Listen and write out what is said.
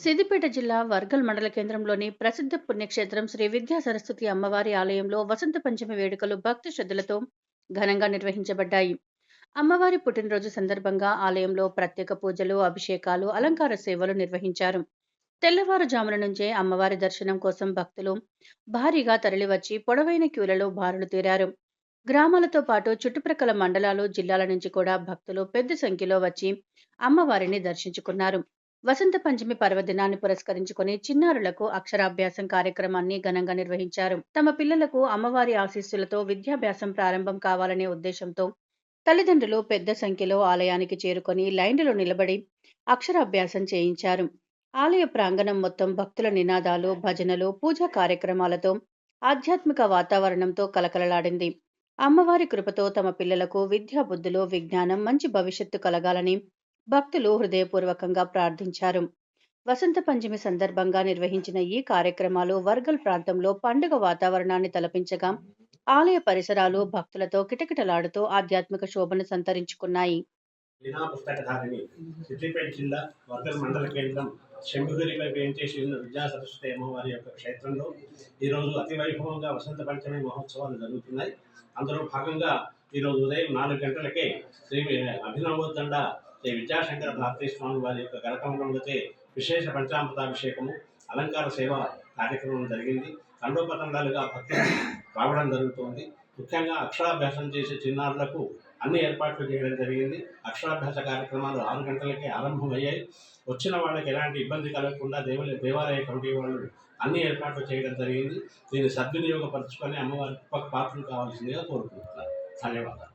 సిద్దిపేట జిల్లా వర్గల్ మండల కేంద్రంలోని ప్రసిద్ధ పుణ్యక్షేత్రం శ్రీ విద్యా సరస్వతి అమ్మవారి ఆలయంలో వసంత పంచమి వేడుకలు భక్తి శ్రద్ధలతో ఘనంగా నిర్వహించబడ్డాయి. అమ్మవారి పుట్టినరోజు సందర్భంగా ఆలయంలో ప్రత్యేక పూజలు అభిషేకాలు అలంకార సేవలు నిర్వహించారు. తెల్లవారుజామున నుంచే అమ్మవారి దర్శనం కోసం భక్తులు భారీగా తరలివచ్చి పొడవైన క్యూలలో బారులు తీరారు. గ్రామాలతో పాటు చుట్టుప్రక్కల మండలాలు జిల్లాల నుంచి కూడా భక్తులు పెద్ద సంఖ్యలో వచ్చి అమ్మవారిని దర్శించుకున్నారు. వసంత పంచమి పర్వదినాన్ని పురస్కరించుకొని చిన్నారులకు అక్షరాభ్యాసం కార్యక్రమాన్ని ఘనంగా నిర్వహించారు. తమ పిల్లలకు అమ్మవారి ఆశీస్సులతో విద్యాభ్యాసం ప్రారంభం కావాలనే ఉద్దేశంతో తల్లిదండ్రులు పెద్ద సంఖ్యలో ఆలయానికి చేరుకొని లైన్లో నిలబడి అక్షరాభ్యాసం చేయించారు. ఆలయ ప్రాంగణం మొత్తం భక్తుల నినాదాలు భజనలు పూజా కార్యక్రమాలతో ఆధ్యాత్మిక వాతావరణంతో కలకలలాడింది. అమ్మవారి కృపతో తమ పిల్లలకు విద్యాబుద్ధులు విజ్ఞానం మంచి భవిష్యత్తు కలగాలని భక్తులు హృదయపూర్వకంగా ప్రార్థించారు. వసంత పంచమి సందర్భంగా నిర్వహించిన ఈ కార్యక్రమాలు వర్గల్ ప్రాంతంలో పండుగ వాతావరణాన్ని తలపించగా ఆలయ పరిసరాలు భక్తులతో కిటకిటలాడుతూ ఆధ్యాత్మిక శోభను సంతరించుకున్నాయి. లీనా పుస్తకధారిణి సిద్దిపేట జిల్లా వర్గల్ మండల కేంద్రం శంభుగిరిపై వేయించేసి ఉన్న విద్యా సరస్వతి అమ్మవారి యొక్క క్షేత్రంలో ఈరోజు అతి వైభవంగా వసంత పంచమి మహోత్సవాలు జరుగుతున్నాయి. అందులో భాగంగా ఈరోజు ఉదయం నాలుగు గంటలకే శ్రీ అభినవోద్దండ శ్రీ విద్యాశంకర భారతీ స్వామి వారి యొక్క గరకంలోకి విశేష పంచామృతాభిషేకము అలంకార సేవ కార్యక్రమం జరిగింది. తండోపతండాలుగా భక్తులు రావడం జరుగుతోంది. ముఖ్యంగా అక్షరాభ్యాసం చేసే చిన్నారులకు అన్ని ఏర్పాట్లు చేయడం జరిగింది. అక్షరాభ్యాస కార్యక్రమాలు ఆరు గంటలకే ఆరంభమయ్యాయి. వచ్చిన వాళ్ళకి ఎలాంటి ఇబ్బంది కలగకుండా దేవాలయ దేవాలయ కమిటీ వాళ్ళు అన్ని ఏర్పాట్లు చేయడం జరిగింది. దీన్ని సద్వినియోగపరచుకొని అమ్మవారి పాత్రలు కావాల్సిందిగా కోరుకుంటున్నాను. ధన్యవాదాలు.